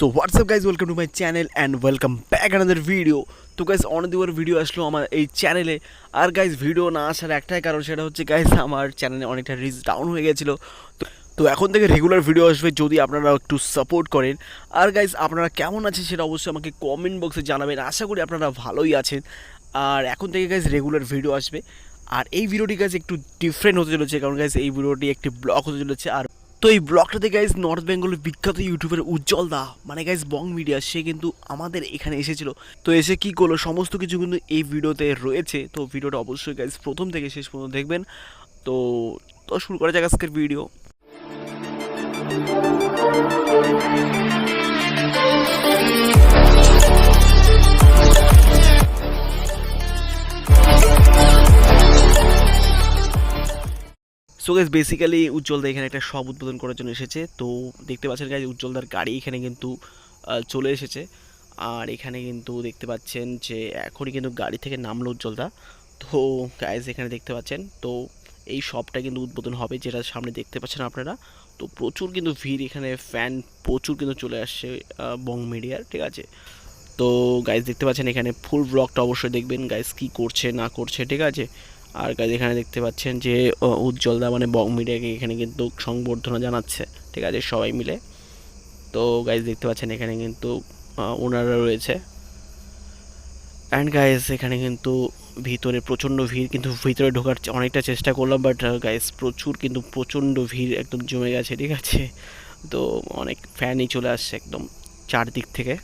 So what's up guys welcome to my channel and welcome back another video তো guys অনেকদিন video আসলো আমার এই চ্যানেলে আর গাইজ ভিডিও না আসার একটাই কারণ সেটা হচ্ছে গাইজ আমার চ্যানেলে অনেকটা রিচ ডাউন হয়ে গেছিল। তো তো এখন থেকে রেগুলার ভিডিও আসবে যদি আপনারা একটু সাপোর্ট করেন। আর গাইজ আপনারা কেমন আছেন সেটা অবশ্যই আমাকে কমেন্ট বক্সে জানাবেন। আশা করি আপনারা ভালোই আছেন। আর, এখন থেকে গাইজ রেগুলার ভিডিও আসবে। আর এই ভিডিওটি গাইজ একটু ডিফারেন্ট হতে চলেছে। কারণ গাইজ এই ভিডিওটি একটি ব্লগ হতে চলেছে। আর তো এই ব্লগটাতে গাইজ নর্থ বেঙ্গলের বিখ্যাত ইউটিউবের উজ্জ্বল দা মানে গাইজ বং মিডিয়া সে কিন্তু আমাদের এখানে এসেছিল। তো এসে কি করল, সমস্ত কিছু কিন্তু এই ভিডিওতে রয়েছে। তো ভিডিওটা অবশ্যই গাইজ প্রথম থেকে শেষ পর্যন্ত দেখবেন। তো তো শুরু করা যাক আজকের ভিডিও সো গাইজ বেসিক্যালি উজ্জ্বলদা এখানে একটা সব উদ্বোধন করার জন্য এসেছে। তো দেখতে পাচ্ছেন গাইজ উজ্জ্বলদার গাড়ি এখানে কিন্তু চলে এসেছে। আর এখানে কিন্তু দেখতে পাচ্ছেন যে এখনই কিন্তু গাড়ি থেকে নামলো উজ্জ্বলদা। তো গাইজ এখানে দেখতে পাচ্ছেন, তো এই শপটা কিন্তু উদ্বোধন হবে যেটা সামনে দেখতে পাচ্ছেন আপনারা। তো প্রচুর কিন্তু ভিড় এখানে ফ্যান প্রচুর কিন্তু চলে আসছে বং মিডিয়ার ঠিক আছে? তো গাইজ দেখতে পাচ্ছেন এখানে ফুল ব্লগটা অবশ্যই দেখবেন। গাইজ কি করছে, না করছে, ঠিক আছে? আর গাইজ এখানে দেখতে পাচ্ছেন যে উজ্জ্বল দা মানে বং মিডিয়াকে এখানে কিন্তু সংবর্ধনা জানাচ্ছে। ঠিক আছে, সবাই মিলে। তো গাইজ দেখতে পাচ্ছেন এখানে কিন্তু ওনারা রয়েছে। অ্যান্ড গাইজ এখানে কিন্তু ভিতরে প্রচণ্ড ভিড়, কিন্তু ভিতরে ঢোকার অনেকটা চেষ্টা করলাম বাট গাইজ প্রচুর কিন্তু প্রচণ্ড ভিড় একদম জমে গেছে, ঠিক আছে? তো অনেক ফ্যানই চলে আসছে একদম চারদিক থেকে।